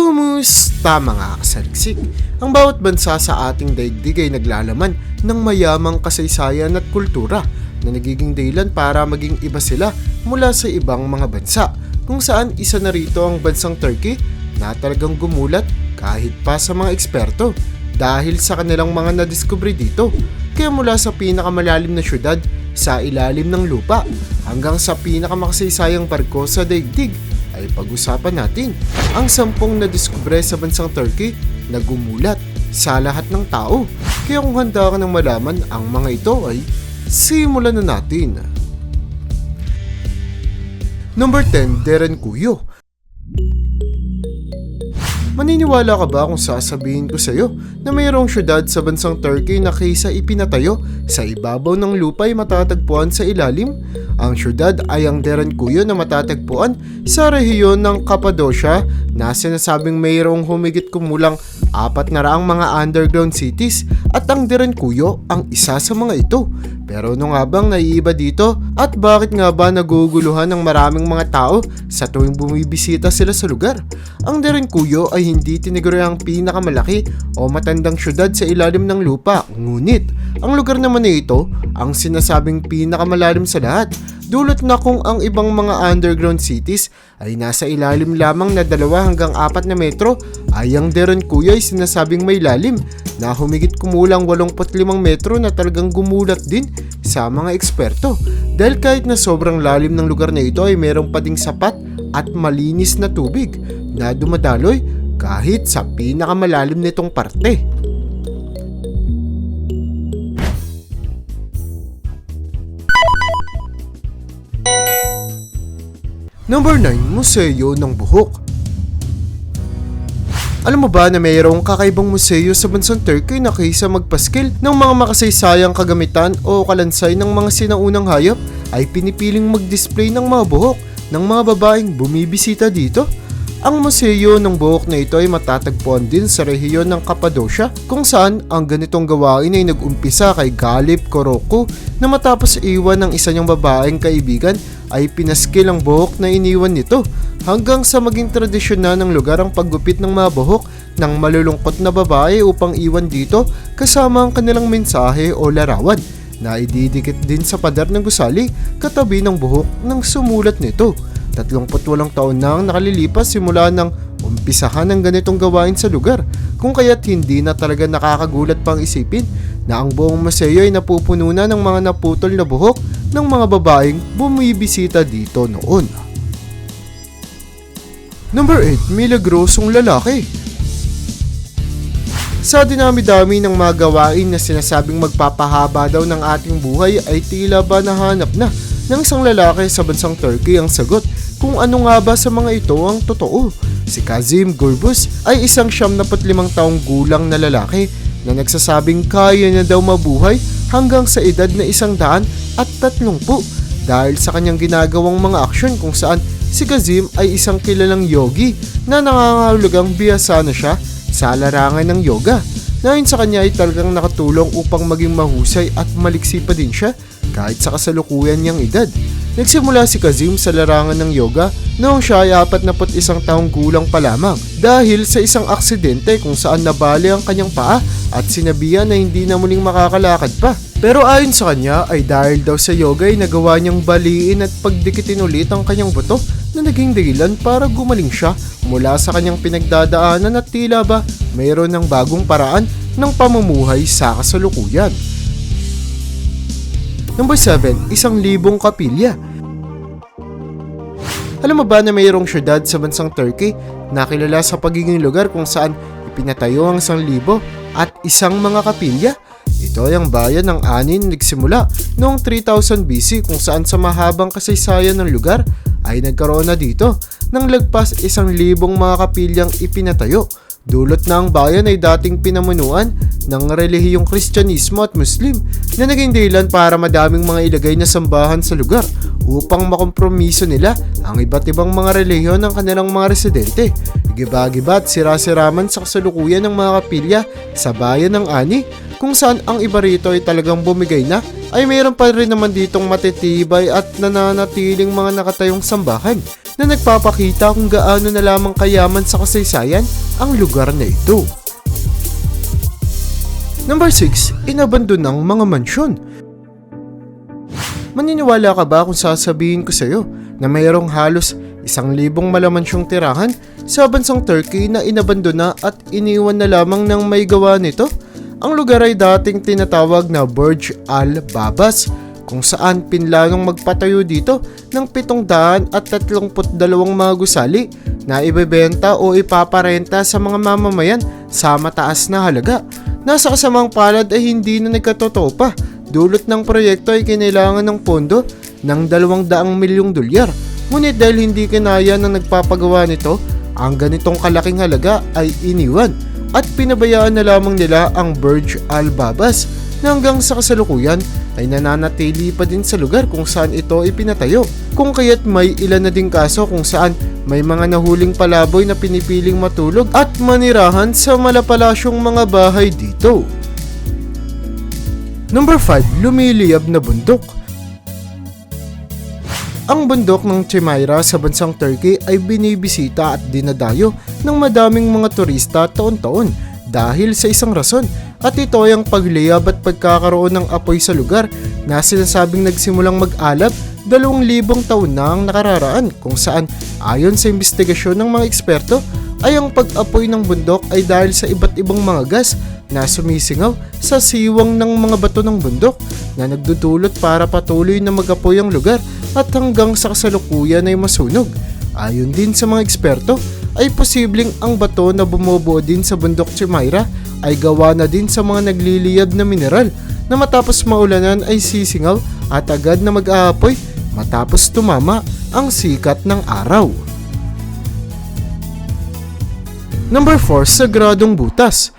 Kumusta mga kasaliksik? Ang bawat bansa sa ating daigdig ay naglalaman ng mayamang kasaysayan at kultura na nagiging dahilan para maging iba sila mula sa ibang mga bansa kung saan isa na rito ang bansang Turkey na talagang gumulat kahit pa sa mga eksperto dahil sa kanilang mga nadiskubre dito. Kaya mula sa pinakamalalim na syudad sa ilalim ng lupa hanggang sa pinakamaksaysayang barko sa daigdig ay pag-usapan natin ang sampung na diskubre sa bansang Turkey na gumulat sa lahat ng tao. Kaya kung handa ka ng malaman ang mga ito ay simulan na natin. Number 10, Deren Kuyo. Maniniwala ka ba kung sasabihin ko sa iyo na mayroong syudad sa bansang Turkey na kaysa ipinatayo sa ibabaw ng lupa ay matatagpuan sa ilalim? Ang syudad ay ang Derenkuyo na matatagpuan sa rehiyon ng Cappadocia na sinasabing mayroong humigit kumulang apat na raang mga underground cities at ang Derenkuyo ang isa sa mga ito. Pero ano nga bang naiiba dito at bakit nga ba naguguluhan ng maraming mga tao sa tuwing bumibisita sila sa lugar? Ang Derenkuyo ay hindi tiniguro ang pinakamalaki o matandang syudad sa ilalim ng lupa. Ngunit, ang lugar naman na ito ang sinasabing pinakamalalim sa lahat. Dulot na kung ang ibang mga underground cities ay nasa ilalim lamang na dalawa hanggang apat na metro ay ang Derenkuyo ay sinasabing may lalim na humigit kumulang 85 metro na talagang gumulat din sa mga eksperto. Dahil kahit na sobrang lalim ng lugar na ito ay meron pa ding sapat at malinis na tubig na dumadaloy kahit sa pinakamalalim nitong parte. Number 9, Museo ng Buhok. Alam mo ba na mayroong kakaibang museo sa bansang Turkey na kaysa magpaskil ng mga makasaysayang kagamitan o kalansay ng mga sinaunang hayop ay pinipiling mag-display ng mga buhok ng mga babaeng bumibisita dito? Ang museo ng buhok na ito ay matatagpuan din sa rehiyon ng Cappadocia kung saan ang ganitong gawain ay nag-umpisa kay Galip Koroko na matapos iwan ng isa niyang babaeng kaibigan ay pinaskil ang buhok na iniwan nito hanggang sa maging tradisyon na ng lugar ang paggupit ng mga buhok ng malulungkot na babae upang iwan dito kasama ang kanilang mensahe o larawan na ididikit din sa pader ng gusali katabi ng buhok ng sumulat nito. 38 taon na ang nakalilipas simula ng umpisahan ng ganitong gawain sa lugar kung kaya't hindi na talaga nakakagulat pang isipin na ang buong museo ay napupuno na ng mga naputol na buhok ng mga babaeng bumibisita dito noon. Number 8, milagrosong lalaki. Sa dinami-dami ng mga gawain na sinasabing magpapahaba daw ng ating buhay ay tila ba nahanap na ng isang lalaki sa bansang Turkey ang sagot kung ano nga ba sa mga ito ang totoo. Si Kazim Gurbus ay isang siyam na patlimang taong gulang na lalaki na nagsasabing kaya niya daw mabuhay hanggang sa edad na isang daan at tatlong po dahil sa kanyang ginagawang mga aksyon kung saan si Kazim ay isang kilalang yogi na nangangahulugang biyasa na siya sa larangan ng yoga. Nayon sa kanya ay talagang nakatulong upang maging mahusay at maliksi pa din siya kahit sa kasalukuyan niyang edad. Nagsimula si Kazim sa larangan ng yoga noong siya ay 41 taong gulang pa lamang dahil sa isang aksidente kung saan nabali ang kanyang paa at sinabihan na hindi na muling makakalakad pa. Pero ayon sa kanya ay dahil daw sa yoga ay nagawa niyang baliin at pagdikitin ulit ang kanyang buto na naging dahilan para gumaling siya mula sa kanyang pinagdadaanan at tila ba mayroon ng bagong paraan ng pamumuhay sa kasalukuyan. Number 7, isang libong kapilya. Alam mo ba na mayroong syudad sa bansang Turkey na kilala sa pagiging lugar kung saan ipinatayo ang isang libo at isang mga kapilya? Ito ay ang bayan ng Anin nagsimula noong 3000 BC kung saan sa mahabang kasaysayan ng lugar ay nagkaroon na dito ng lagpas isang libong mga kapilyang ipinatayo Dulot na ang bayan ay dating pinamunuan ng relihiyong Kristyanismo at Muslim na naging dahilan para madaming mga ilagay na sambahan sa lugar upang makompromiso nila ang iba't ibang mga relihiyon ng kanilang mga residente. Giba-giba at sira-siraman sa kasalukuyan ng mga kapilya sa bayan ng Ani kung saan ang iba rito ay talagang bumigay na ay mayroon pa rin naman ditong matitibay at nananatiling mga nakatayong sambahan na nagpapakita kung gaano na lamang kayaman sa kasaysayan ang lugar na ito. Number 6, inabandon ng mga mansyon. Maniniwala ka ba kung sasabihin ko sa'yo na mayroong halos isang libong malamansyong tirahan sa bansang Turkey na inabandona at iniwan na lamang ng may gawa nito? Ang lugar ay dating tinatawag na Burj Al Babas kung saan pinlanong magpatayo dito ng 732 mga gusali na ibebenta o ipaparenta sa mga mamamayan sa mataas na halaga. Nasa kasamang palad ay hindi na nagkatotoo pa. Dulot ng proyekto ay kinailangan ng pondo ng 200 milyong dolyar. Ngunit dahil hindi kinaya ng nagpapagawa nito, ang ganitong kalaking halaga ay iniwan at pinabayaan na lamang nila ang Burj Al Babas na hanggang sa kasalukuyan ay nananatili pa din sa lugar kung saan ito ipinatayo. Kung kaya't may ilan na ding kaso kung saan may mga nahuling palaboy na pinipiling matulog at manirahan sa malapalasyong mga bahay dito. Number 5, lumiliyab na bundok. Ang bundok ng Chimaira sa bansang Turkey ay binibisita at dinadayo ng madaming mga turista taon-taon dahil sa isang rason at ito ay ang pagliyab at pagkakaroon ng apoy sa lugar na sinasabing nagsimulang mag-alab dalawang libong taon na ang nakararaan kung saan ayon sa investigasyon ng mga eksperto ay ang pag-apoy ng bundok ay dahil sa iba't ibang mga gas na sumisingaw sa siwang ng mga bato ng bundok na nagdudulot para patuloy na mag-apoy ang lugar at hanggang sa kasalukuyan ay masunog. Ayon din sa mga eksperto, ay posibleng ang bato na bumubuo din sa bundok Chimaira ay gawa na din sa mga nagliliyab na mineral na matapos maulanan ay sisingaw at agad na mag-aapoy matapos tumama ang sikat ng araw. Number 4, Sagradong Butas.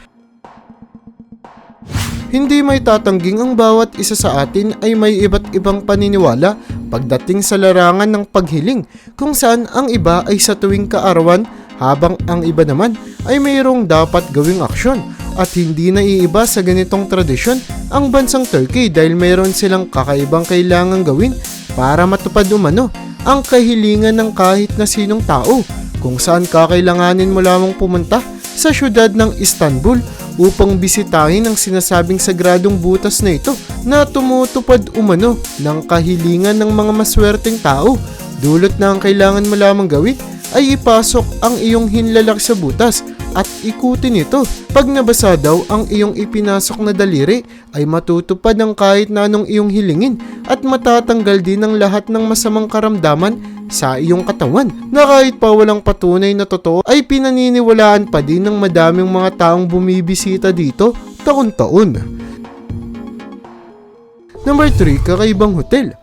Hindi may tatangging ang bawat isa sa atin ay may iba't ibang paniniwala pagdating sa larangan ng paghiling kung saan ang iba ay sa tuwing kaarawan habang ang iba naman ay mayroong dapat gawing aksyon at hindi naiiba sa ganitong tradisyon ang bansang Turkey dahil mayroon silang kakaibang kailangang gawin para matupad umano ang kahilingan ng kahit na sinong tao kung saan kakailanganin mo lamang pumunta sa syudad ng Istanbul upang bisitahin ang sinasabing sagradong butas na ito na tumutupad umano ng kahilingan ng mga maswerteng tao. Dulot na ang kailangan mo lamang gawin ay ipasok ang iyong hinlalak sa butas at ikutin ito. Pag nabasa daw ang iyong ipinasok na daliri ay matutupad ang kahit na anong iyong hilingin at matatanggal din ang lahat ng masamang karamdaman sa iyong katawan na kahit pa walang patunay na totoo ay pinaniniwalaan pa din ng madaming mga taong bumibisita dito taon-taon. Number 3, kakaibang hotel.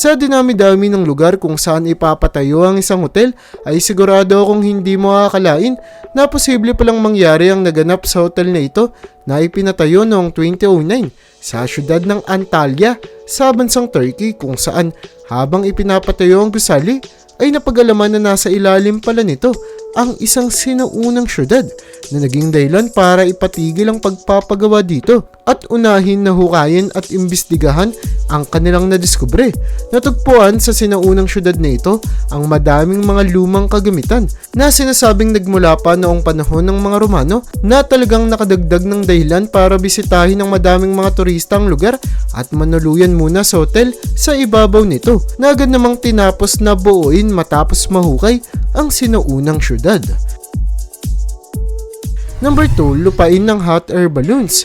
Sa dinami-dami ng lugar kung saan ipapatayo ang isang hotel ay sigurado akong hindi mo akalain na posible palang mangyari ang naganap sa hotel na ito na ipinatayo noong 2009 sa syudad ng Antalya sa bansang Turkey kung saan habang ipinapatayo ang gusali ay napagalaman na nasa ilalim pala nito ang isang sinaunang syudad na naging dahilan para ipatigil ang pagpapagawa dito at unahin na hukayin at imbestigahan ang kanilang nadiskubre. Natagpuan sa sinaunang syudad na ito ang madaming mga lumang kagamitan na sinasabing nagmula pa noong panahon ng mga Romano na talagang nakadagdag ng dahilan para bisitahin ng madaming mga turista ang lugar at manuluyan muna sa hotel sa ibabaw nito na agad namang tinapos na buuin matapos mahukay ang sinaunang syudad. Number 2, lupain ng hot air balloons.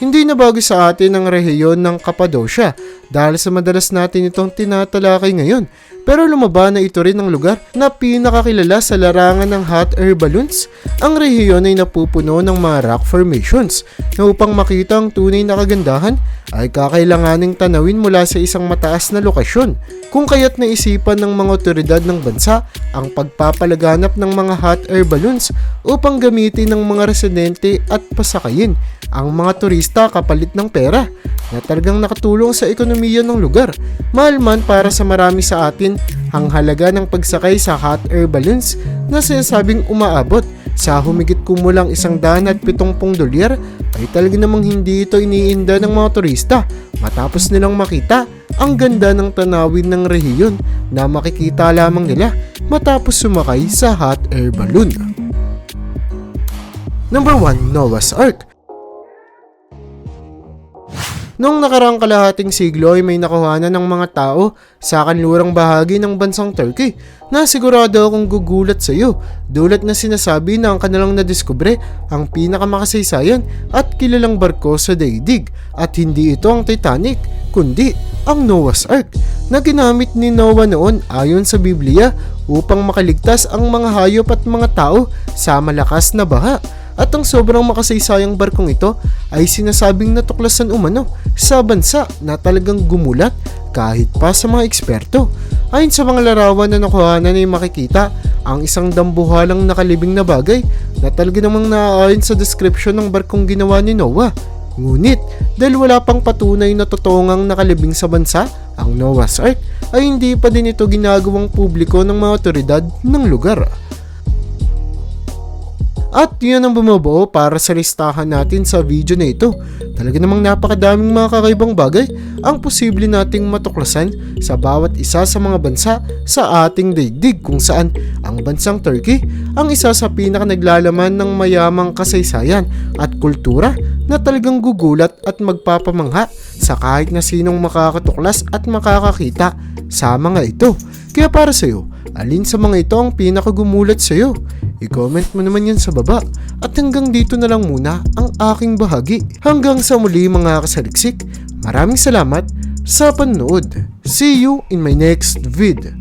Hindi na bago sa atin ang rehiyon ng Cappadocia dahil sa madalas natin itong tinatalakay ngayon. Pero lumaba na ito rin ang lugar na pinakakilala sa larangan ng hot air balloons. Ang rehiyon ay napupuno ng mga rock formations na upang makita ang tunay na kagandahan ay kakailanganing tanawin mula sa isang mataas na lokasyon. Kung kaya't naisipan ng mga otoridad ng bansa ang pagpapalaganap ng mga hot air balloons upang gamitin ng mga residente at pasakayin ang mga turista kapalit ng pera na talagang nakatulong sa ekonomiya ng lugar. Mahal man para sa marami sa atin ang halaga ng pagsakay sa hot air balloons na sinasabing umaabot sa humigit kumulang isang daan at pitongpong dolyar ay talaga namang hindi ito iniinda ng mga turista matapos nilang makita ang ganda ng tanawin ng rehiyon na makikita lamang nila matapos sumakay sa hot air balloon. Number 1, Noah's Ark. Noong nakaraang kalahating siglo ay may nakuhanan ng mga tao sa kanlurang bahagi ng bansang Turkey na sigurado akong gugulat sa iyo dulot na sinasabi na ang kanilang nadiskubre ang pinakamakasaysayan at kilalang barko sa daigdig at hindi ito ang Titanic kundi ang Noah's Ark na ginamit ni Noah noon ayon sa Biblia upang makaligtas ang mga hayop at mga tao sa malakas na baha at ang sobrang makasaysayang barkong ito ay sinasabing natuklasan umano sa bansa na talagang gumulat kahit pa sa mga eksperto. Ayon sa mga larawan na nakuhanan ay makikita ang isang dambuhalang nakalibing na bagay na talaga namang naaayon sa description ng barkong ginawa ni Noah. Ngunit dahil wala pang patunay na totoong nakalibing sa bansa, ang Noah's Ark ay hindi pa din ito ginagawang publiko ng mga otoridad ng lugar. At yun ang bumubuo para sa listahan natin sa video na ito. Talaga namang napakadaming mga kakaibang bagay ang posible nating matuklasan sa bawat isa sa mga bansa sa ating daigdig kung saan ang bansang Turkey ang isa sa pinaka naglalaman ng mayamang kasaysayan at kultura na talagang gugulat at magpapamangha sa kahit na sinong makakatuklas at makakakita sa mga ito. Kaya para sa iyo, alin sa mga ito ang pinakagumulat sa iyo? I-comment mo naman yan sa baba. At hanggang dito na lang muna ang aking bahagi. Hanggang sa muli mga kasaliksik, maraming salamat sa panood. See you in my next vid.